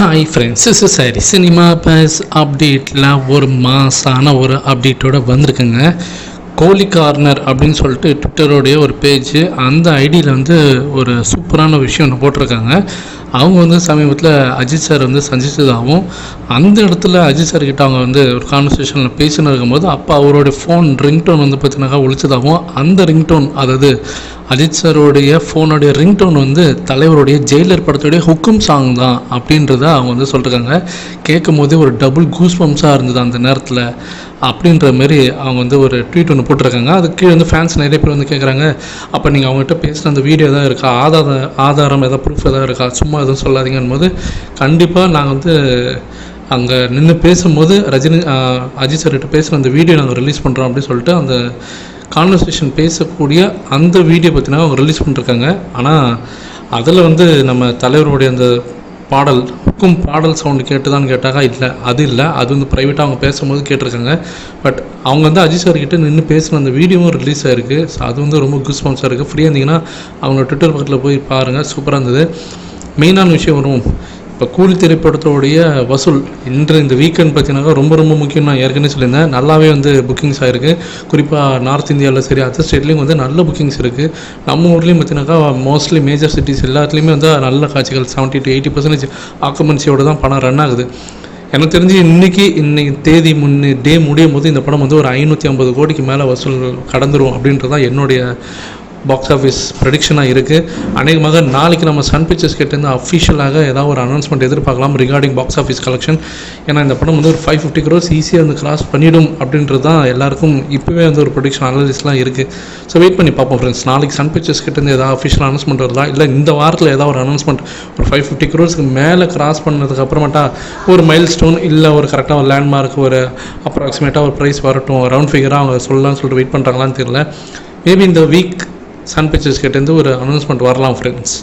Hi friends is sorry cinema base அப்டேட்டில் ஒரு மாசான ஒரு அப்டேட்டோட வந்திருக்குங்க. கோலி கார்னர் அப்படின்னு சொல்லிட்டு ட்விட்டரோடைய ஒரு பேஜ் அந்த ஐடியில் வந்து ஒரு சூப்பரான விஷயம் ஒன்று போட்டிருக்காங்க. அவங்க வந்து சமீபத்தில் அஜித் சார் வந்து சந்திச்சதாகவும் அந்த இடத்துல அஜித் சார் கிட்ட அவங்க வந்து ஒரு கான்வர்சேஷனில் பேசினு இருக்கும்போது அப்போ அவருடைய ஃபோன் ரிங்டோன் வந்து பார்த்தீங்கன்னாக்கா ஒழிச்சதாகவும் அந்த ரிங்டோன் அதாவது அஜித் சாரோடைய ஃபோனுடைய ரிங்டோன் வந்து தலைவருடைய ஜெயிலர் படத்துடைய ஹுக்கும் சாங் தான் அப்படின்றத அவங்க வந்து சொல்லியிருக்காங்க கேட்கும் போதே ஒரு டபுள் கூஸ் பம்ப்ஸாக இருந்தது அந்த நேரத்தில் அப்படின்ற மாதிரி அவங்க வந்து ஒரு ட்வீட் ஒன்று போட்டிருக்காங்க. அது கீழே வந்து ஃபேன்ஸ் நிறைய பேர் வந்து கேட்குறாங்க அப்போ நீங்கள் அவங்ககிட்ட பேசுகிற அந்த வீடியோ எதாவது இருக்கா? ஆதார ஆதாரம் எதாவது ப்ரூஃப் எதாவது இருக்கா? சும்மா எதுவும் சொல்லாதீங்கன்னு போது கண்டிப்பாக நாங்கள் வந்து அங்கே நின்று பேசும்போது ரஜினி அஜித் சார்கிட்ட பேசுகிற அந்த வீடியோ நாங்கள் ரிலீஸ் பண்ணுறோம் அப்படின்னு சொல்லிட்டு அந்த கான்வர்சேஷன் பேசக்கூடிய அந்த வீடியோ பற்றினா அவங்க ரிலீஸ் பண்ணிருக்காங்க. ஆனால் அதில் வந்து நம்ம தலைவருடைய அந்த பாடல் ஹுக்கும் பாடல் சவுண்டு கேட்டுதான்னு கேட்டாக்கா இல்லை அது இல்லை. அது வந்து ப்ரைவேட்டாக அவங்க பேசும்போது கேட்டிருக்காங்க. பட் அவங்க வந்து அஜித் சார் நின்று பேசின அந்த வீடியோவும் ரிலீஸ் ஆயிருக்கு. ஸோ அது வந்து ரொம்ப குஸ் பம்ஸாக இருக்குது ஃப்ரீயாக இருந்தீங்கன்னா அவங்க ட்விட்டர் பக்கத்தில் போய் பாருங்கள் சூப்பராக இருந்தது. மெயினான விஷயம் வரும். இப்போ கூலி திரைப்படத்தோடைய வசூல் இன்று இந்த வீக்கெண்ட் பார்த்தீங்கன்னாக்கா ரொம்ப ரொம்ப முக்கியம் நான் ஏற்கனவே சொல்லியிருந்தேன். நல்லாவே வந்து புக்கிங்ஸ் ஆயிருக்கு. குறிப்பாக நார்த் இந்தியாவில் சரி அதர் ஸ்டேட்லேயும் வந்து நல்ல புக்கிங்ஸ் இருக்குது நம்ம ஊர்லேயும் பார்த்தீங்கன்னாக்கா மோஸ்ட்லி மேஜர் சிட்டிஸ் எல்லாத்துலேயுமே வந்து நல்ல காட்சிகள் செவன்ட்டி டு எயிட்டி பர்சன்டேஜ் ஆக்குமென்சியோட தான் படம் ரன் ஆகுது. எனக்கு தெரிஞ்சு இன்னைக்கு இன்னைக்கு தேதி முன்னே டே முடியும் போது இந்த படம் வந்து ஒரு ஐநூற்றி ஐம்பது கோடிக்கு மேலே வசூல் கடந்துரும் அப்படின்றது தான் என்னுடைய பாக்ஸ் ஆஃபீஸ் ப்ரெடிக்ஷனாக இருக்குது அநேகமாக நாளைக்கு நம்ம சன் பிக்சர்ஸ் கிட்டேருந்து அஃபிஷியலாக ஏதாவது ஒரு அனௌன்ஸ்மெண்ட் எதிர்பார்க்கலாம் ரிகார்டிங் பாக்ஸ் ஆஃபீஸ் கலெக்ஷன் ஏன்னா இந்த படம் வந்து ஒரு ஃபைவ் ஃபிஃப்டி க்ரோஸ் ஈஸியாக வந்து கிராஸ் பண்ணிடும் அப்படின்றது தான் எல்லாருக்கும் இப்போவே வந்து ஒரு ப்ரொடிக்ஷன் அனாலிஸ்லாம் இருக்குது ஸோ வெயிட் பண்ணி பார்ப்போம் ஃப்ரெண்ட்ஸ் நாளைக்கு சன் பிக்சர்ஸ் கிட்டேருந்து ஏதாவது அஃபிஷியல் அனௌன்ஸ்மெண்ட் வருதா? இல்லை இந்த வாரத்தில் ஏதாவது ஒரு அனௌன்ஸ்மெண்ட் ஒரு ஃபைவ் ஃபிஃப்டி க்ரோஸ்க்கு மேலே கிராஸ் பண்ணதுக்கு அப்புறமேட்டா ஒரு மைல் ஸ்டோன் இல்லை ஒரு கரெக்டாக ஒரு லேண்ட்மார்க் ஒரு அப்ராக்சிமேட்டாக ஒரு ப்ரைஸ் வரட்டும் ரவுண்ட் ஃபிகராக அவங்க சொல்லலாம்னு சொல்லிட்டு வெயிட் பண்ணுறாங்களான்னு தெரியல. மேபி இந்த வீக் சன் பிக்சர்ஸ் கிட்டேருந்து ஒரு அனௌன்ஸ்மெண்ட் வரலாம் ஃப்ரெண்ட்ஸ்